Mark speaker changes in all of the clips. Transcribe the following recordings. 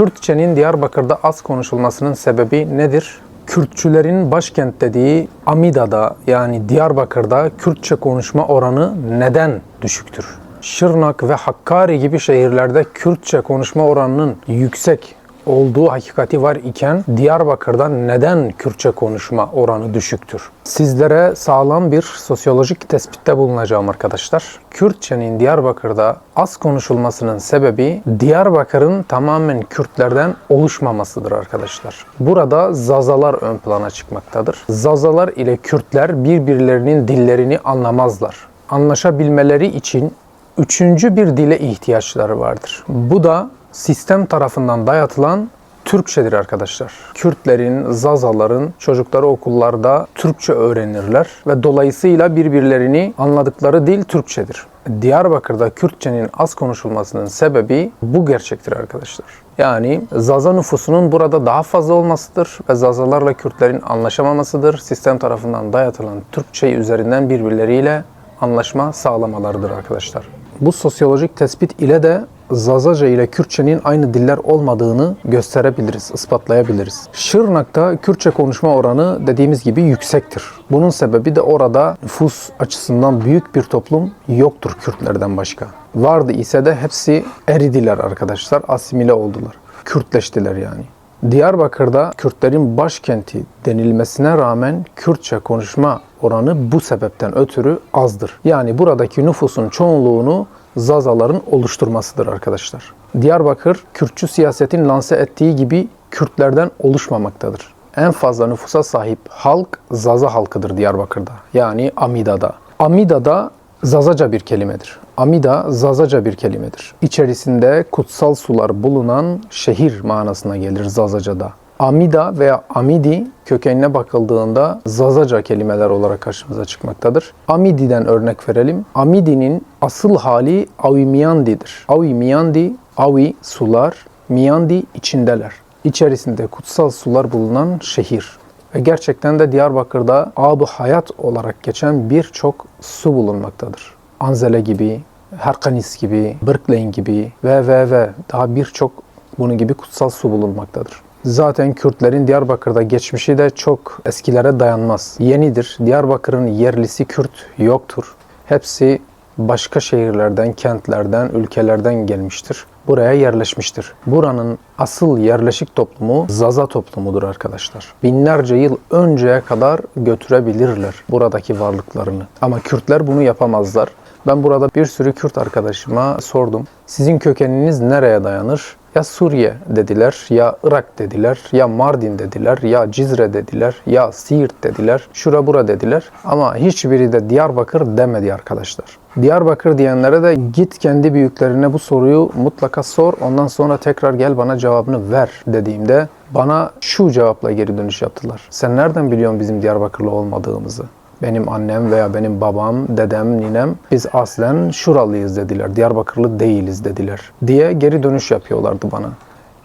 Speaker 1: Kürtçenin Diyarbakır'da az konuşulmasının sebebi nedir? Kürtçülerin başkent dediği Amida'da yani Diyarbakır'da Kürtçe konuşma oranı neden düşüktür? Şırnak ve Hakkari gibi şehirlerde Kürtçe konuşma oranının yüksek olduğu hakikati var iken Diyarbakır'da neden Kürtçe konuşma oranı düşüktür? Sizlere sağlam bir sosyolojik tespitte bulunacağım arkadaşlar. Kürtçenin Diyarbakır'da az konuşulmasının sebebi Diyarbakır'ın tamamen Kürtlerden oluşmamasıdır arkadaşlar. Burada Zazalar ön plana çıkmaktadır. Zazalar ile Kürtler birbirlerinin dillerini anlamazlar. Anlaşabilmeleri için üçüncü bir dile ihtiyaçları vardır. Bu da sistem tarafından dayatılan Türkçedir arkadaşlar. Kürtlerin, Zazaların çocukları okullarda Türkçe öğrenirler ve dolayısıyla birbirlerini anladıkları dil Türkçedir. Diyarbakır'da Kürtçenin az konuşulmasının sebebi bu gerçektir arkadaşlar. Yani Zaza nüfusunun burada daha fazla olmasıdır ve Zazalarla Kürtlerin anlaşamamasıdır. Sistem tarafından dayatılan Türkçe üzerinden birbirleriyle anlaşma sağlamalarıdır arkadaşlar. Bu sosyolojik tespit ile de Zazaca ile Kürtçenin aynı diller olmadığını gösterebiliriz, ispatlayabiliriz. Şırnak'ta Kürtçe konuşma oranı dediğimiz gibi yüksektir. Bunun sebebi de orada nüfus açısından büyük bir toplum yoktur Kürtlerden başka. Vardı ise de hepsi eridiler arkadaşlar, asimile oldular. Kürtleştiler yani. Diyarbakır'da Kürtlerin başkenti denilmesine rağmen Kürtçe konuşma oranı bu sebepten ötürü azdır. Yani buradaki nüfusun çoğunluğunu Zazaların oluşturmasıdır arkadaşlar. Diyarbakır, Kürtçü siyasetin lanse ettiği gibi Kürtlerden oluşmamaktadır. En fazla nüfusa sahip halk Zaza halkıdır Diyarbakır'da. Yani Amida'da. Amida'da Zazaca bir kelimedir. Amida Zazaca bir kelimedir. İçerisinde kutsal sular bulunan şehir manasına gelir Zazaca'da. Amida veya Amidi kökenine bakıldığında Zazaca kelimeler olarak karşımıza çıkmaktadır. Amidi'den örnek verelim. Amidi'nin asıl hali Avimiyandi'dir. Avimiyandi, Avi sular, Miyandi içindeler. İçerisinde kutsal sular bulunan şehir. Ve gerçekten de Diyarbakır'da ab hayat olarak geçen birçok su bulunmaktadır. Anzele gibi, Herkanis gibi, Birkleyn gibi ve ve ve daha birçok bunun gibi kutsal su bulunmaktadır. Zaten Kürtlerin Diyarbakır'da geçmişi de çok eskilere dayanmaz. Yenidir. Diyarbakır'ın yerlisi Kürt yoktur. Hepsi başka şehirlerden, kentlerden, ülkelerden gelmiştir. Buraya yerleşmiştir. Buranın asıl yerleşik toplumu Zaza toplumudur arkadaşlar. Binlerce yıl önceye kadar götürebilirler buradaki varlıklarını. Ama Kürtler bunu yapamazlar. Ben burada bir sürü Kürt arkadaşıma sordum. Sizin kökeniniz nereye dayanır? Ya Suriye dediler, ya Irak dediler, ya Mardin dediler, ya Cizre dediler, ya Siirt dediler, şura bura dediler. Ama hiçbiri de Diyarbakır demedi arkadaşlar. Diyarbakır diyenlere de git kendi büyüklerine bu soruyu mutlaka sor. Ondan sonra tekrar gel bana cevabını ver dediğimde bana şu cevapla geri dönüş yaptılar. Sen nereden biliyorsun bizim Diyarbakırlı olmadığımızı? Benim annem veya benim babam, dedem, ninem biz aslen şuralıyız dediler. Diyarbakırlı değiliz dediler diye geri dönüş yapıyorlardı bana.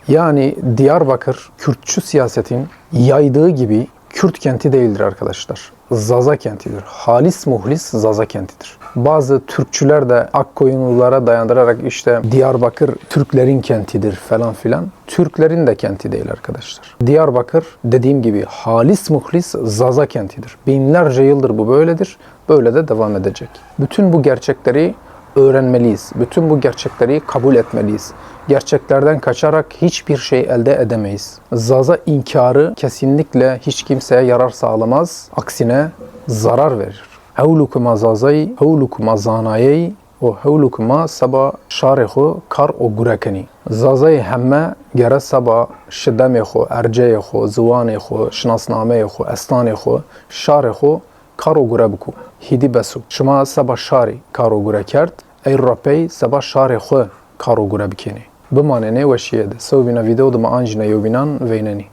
Speaker 1: Yani Diyarbakır Kürtçü siyasetin yaydığı gibi Kürt kenti değildir arkadaşlar. Zaza kentidir. Halis muhlis Zaza kentidir. Bazı Türkçüler de Akkoyunlulara dayandırarak işte Diyarbakır Türklerin kentidir falan filan. Türklerin de kenti değil arkadaşlar. Diyarbakır dediğim gibi halis muhlis Zaza kentidir. Binlerce yıldır bu böyledir. Böyle de devam edecek. Bütün bu gerçekleri öğrenmeliyiz. Bütün bu gerçekleri kabul etmeliyiz. Gerçeklerden kaçarak hiçbir şey elde edemeyiz. Zaza inkarı kesinlikle hiç kimseye yarar sağlamaz. Aksine zarar verir. Hevlukuma zazay, hevlukuma zanayey, o hevlukuma saba şarehu kar o gurekeni. Zazay hemme gere saba şideme xo, erceye xo, zivane xo, şare xo کارو گره بکو هیدی بسو شما سبا شاری کارو گره کرد ای راپی سبا شار خو کارو گره بکنی بمانه نه وشیه ده سو بینا ویدیو دما آنجنا یو بینان ویننی